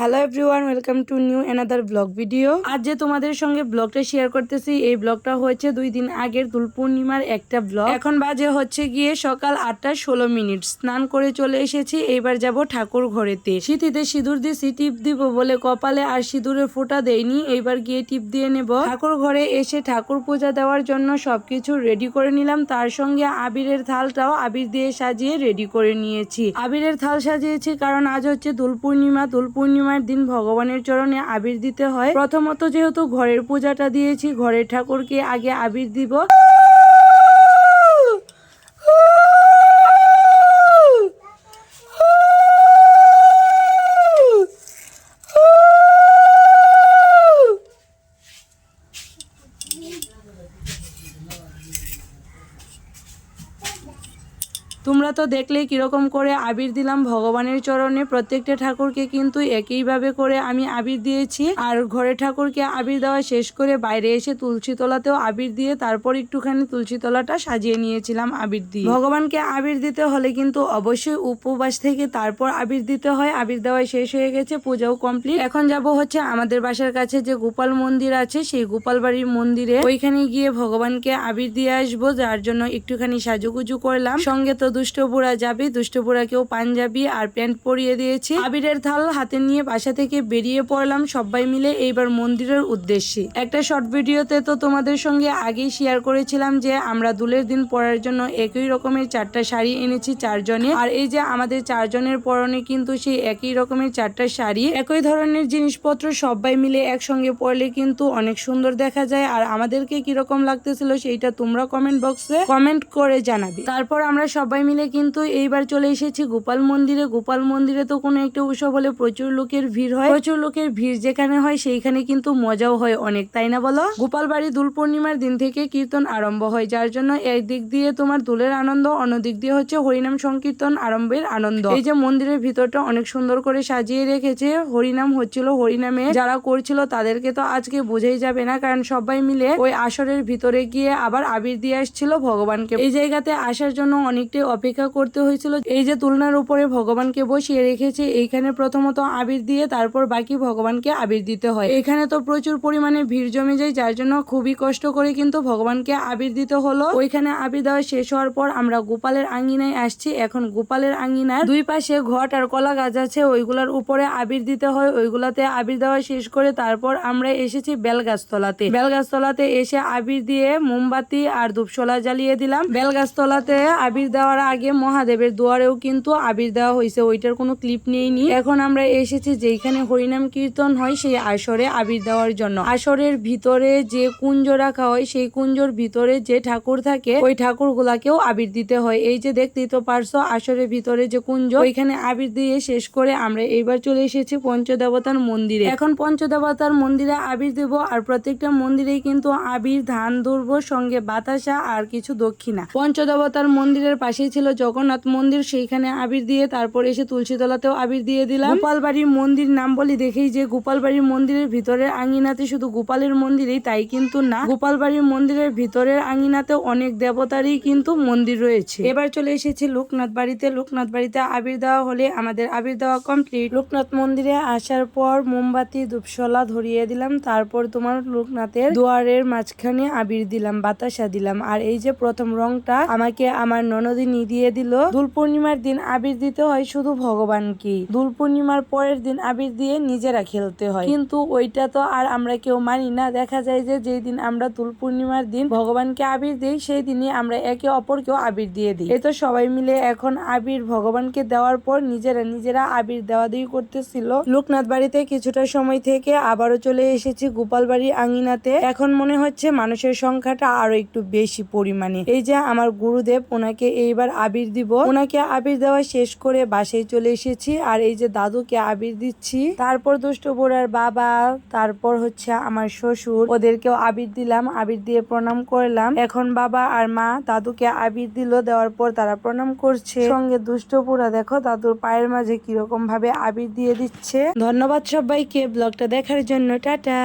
Hello everyone welcome to new another blog video আজ যে তোমাদের সঙ্গে ব্লগটা শেয়ার করতেছি, এই ব্লগটা হয়েছে দুই দিন আগের দোল পূর্ণিমার একটা ব্লগ এখন বাজে হচ্ছে গিয়ে সকাল আটটা ষোলো মিনিট। স্নান করে চলে এসেছি, এইবার যাব ঠাকুর ঘরেতে। শীতিতে সিঁদুর দিয়েছি টিপ দিব বলে কপালে আর সিঁদুরের ফোঁটা দেয়নি এইবার গিয়ে টিপ দিয়ে নেব। ঠাকুর ঘরে এসে ঠাকুর পূজা দেওয়ার জন্য সবকিছু রেডি করে নিলাম, তার সঙ্গে আবিরের থালটাও আবির দিয়ে সাজিয়ে রেডি করে নিয়েছি। আবিরের থাল সাজিয়েছি, কারণ আজ হচ্ছে দোল পূর্ণিমা, দোল পূর্ণিমার দিন ভগবানের চরণে আবির দিতে হয়। প্রথমত যেহেতু ঘরের পূজাটা দিয়েছি, ঘরের ঠাকুরকে আগে আবির দিব। তোমরা তো দেখলেই কীরকম করে আবির দিলাম ভগবানের চরণে। প্রত্যেকটা ঠাকুরকে কিন্তু একইভাবে করে আমি আবির দিয়েছি। আর ঘরে ঠাকুরকে আবির দেওয়া শেষ করে বাইরে এসে তুলসী তলাতেও আবির দিয়ে তারপর একটুখানি তুলসী তলাটা সাজিয়ে নিয়েছিলাম আবির দিয়ে। ভগবানকে আবির দিতে হলে কিন্তু অবশ্যই উপবাস থেকে তারপর আবির দিতে হয়। আবির দেওয়া শেষ হয়ে গেছে, পূজাও কমপ্লিট এখন যাব হচ্ছে আমাদের বাসার কাছে যে গোপাল মন্দির আছে, সেই গোপাল বাড়ির মন্দিরে। ওইখানে গিয়ে ভগবানকে আবির দিয়ে আসব, যার জন্য একটুখানি সাজুগুজু করলাম। সঙ্গে তো দুষ্ট বুড়া যাবে দুষ্ট পাঞ্জাবি আর প্যান্ট পরিয়ে দিয়েছি। আবিরের থাল হাতে নিয়ে বাসা থেকে বেরিয়ে পড়লাম সবাই মিলে এইবার মন্দিরের উদ্দেশ্যে। একটা শর্ট ভিডিওতে তো তোমাদের সঙ্গে আগেই শেয়ার করেছিলাম যে, আমরা দুলের দিন পরার জন্য একই রকমের চারটা শাড়ি এনেছি চারজনে। আর এই যে আমাদের চারজনের পরনে কিন্তু সেই একই রকমের চারটা শাড়ি। একই ধরনের জিনিসপত্র সবাই মিলে একসঙ্গে পরলে কিন্তু অনেক সুন্দর দেখা যায়। আর আমাদেরকে কীরকম লাগতেছিল সেইটা তোমরা কমেন্ট বক্সে কমেন্ট করে জানাবে। তারপর আমরা সবাই মিলে কিন্তু এইবার চলে এসেছি গোপাল মন্দিরে। গোপাল মন্দিরে তো কোনো একটা উৎসব হলে প্রচুর লোকের ভিড় হয়। প্রচুর লোকের ভিড় যেখানে হয় সেইখানে কিন্তু মজাও হয় অনেক, তাই না বলো? গোপাল বাড়ি দুল পূর্ণিমার দিন থেকে কীর্তন আরম্ভ হয়, যার জন্য একদিক দিয়ে তোমার দুলের আনন্দ অন্যদিক দিয়ে হচ্ছে হরিনাম সংকীর্তন আরম্ভের আনন্দ। এই যে মন্দিরের ভিতরটা অনেক সুন্দর করে সাজিয়ে রেখেছে, হরিনাম হচ্ছিল হরিনামে। যারা করছিল তাদেরকে তো আজকে বোঝাই যাবে না, কারণ সবাই মিলে ওই আসরের ভিতরে গিয়ে আবার আবির দিয়ে আসছিল ভগবানকে। এই জায়গাতে আসার জন্য অনেকটাই অপেক্ষা করতে হয়েছিল। এই যে তুলনার উপরে ভগবানকে বসিয়ে রেখেছে, এইখানে প্রথমত আবির দিয়ে তারপর বাকি ভগবানকে আবির দিতে হয়। এখানে তো প্রচুর পরিমাণে ভিড় জমে যায়, যার জন্য খুবই কষ্ট করে কিন্তু ভগবানকে আবির দিতে হলো। ওইখানে আবির দেওয়া শেষ হওয়ার পর আমরা গোপালের আঙ্গিনায় আসছি। এখন গোপালের আঙ্গিনার দুই পাশে ঘট আর কলা গাছ আছে, ওইগুলার উপরে আবির দিতে হয়। ওইগুলাতে আবির দেওয়া শেষ করে তারপর আমরা এসেছি বেলগাছতলাতে। বেলগাছতলাতে এসে আবির দিয়ে মোমবাতি আর ধূপশলা জ্বালিয়ে দিলাম। বেলগাছতলাতে আবির দেওয়ার আগে মহাদেবের দুয়ারেও কিন্তু আবির দেওয়া হয়েছে, ওইটার কোনো ক্লিপ নেইনি। এখন আমরা এসেছি যেখানে হরিনাম কীর্তন হয়, সেই আসরে আবির দেওয়ার জন্য। আসরের ভিতরে যে কুঞ্জ রাখা হয়, সেই কুঞ্জর ভিতরে যে ঠাকুর থাকে, ওই ঠাকুর গুলাকেও আবির দিতে হয়। এই যে দেখতেই তো পারছ, আসরের ভিতরে যে কুঞ্জ, ওইখানে আবির দিয়ে শেষ করে আমরা এইবার চলে এসেছি পঞ্চদেবতার মন্দিরে। এখন পঞ্চদেবতার মন্দিরে আবির দেব, আর প্রত্যেকটা মন্দিরেই কিন্তু আবির, ধান দুর্ব সঙ্গে বাতাসা, আর কিছু দক্ষিণা। পঞ্চদেবতার মন্দিরের পাশেই ছিল জগন্নাথ মন্দির, সেইখানে আবির দিয়ে তারপর এসে তুলসীতলাতেও আবির দিয়ে দিলাম। গোপাল বাড়ির মন্দির নাম বলি দেখেই যে গোপাল বাড়ির মন্দিরের ভিতরের আঙিনাতে শুধু গোপালের মন্দিরেই তাই কিন্তু না। গোপাল বাড়ির মন্দিরের ভিতরের আঙিনাতে অনেক দেবতারই কিন্তু মন্দির রয়েছে। এবার চলে এসেছি লোকনাথ বাড়িতে। লোকনাথ বাড়িতে আবির দেওয়া হলে আমাদের আবির দেওয়া কমপ্লিট লোকনাথ মন্দিরে আসার পর মোমবাতি, ধূপশলা ধরিয়ে দিলাম। তারপর তোমার লোকনাথের দুয়ারের মাঝখানে আবির দিলাম, বাতাসা দিলাম। আর এই যে প্রথম রংটা, আমাকে আমার ননদিনী দিয়ে দিল, দোল পূর্ণিমার দিন আবির দিতে হয় শুধু ভগবানকে দোল পূর্ণিমার পরের দিন আবির দিয়ে নিজেরা খেলতে হয়। কিন্তু ওইটা তো আর আমরা কেউ মানি না। দেখা যায় যে যেই দিন আমরা দোল পূর্ণিমার দিন ভগবানকে আবির দিই, সেই দিনই আমরা একে অপরকেও আবির দিয়ে দিই। এই তো সবাই মিলে এখন আবির ভগবানকে দেওয়ার পর নিজেরা নিজেরা আবির দেওয়া দিয়ে করতেছিল। লোকনাথ বাড়িতে কিছুটা সময় থেকে আবারও চলে এসেছি গোপাল বাড়ির আঙিনাতে। এখন মনে হচ্ছে মানুষের সংখ্যাটা আরও একটু বেশি পরিমাণে। এই যে আমার গুরুদেব, ওনাকে এইবার আবির দিব। ওনাকে আবির দেওয়া শেষ করে বাসায় চলে এসেছি। আর এই যে দাদুকে আবির দিচ্ছি, তারপর দুষ্ট বোড়ার বাবা, তারপর হচ্ছে আমার শ্বশুর, ওদেরকেও আবির দিলাম। আবির দিয়ে প্রণাম করলাম। এখন বাবা আর মা দাদুকে আবির দিল, দেওয়ার পর তারা প্রণাম করছে। সঙ্গে দুষ্ট পুরা দেখো দাদুর পায়ের মাঝে কীরকম ভাবে আবির দিয়ে দিচ্ছে। ধন্যবাদ সবাইকে, ব্লগটা দেখার জন্য, টাটা।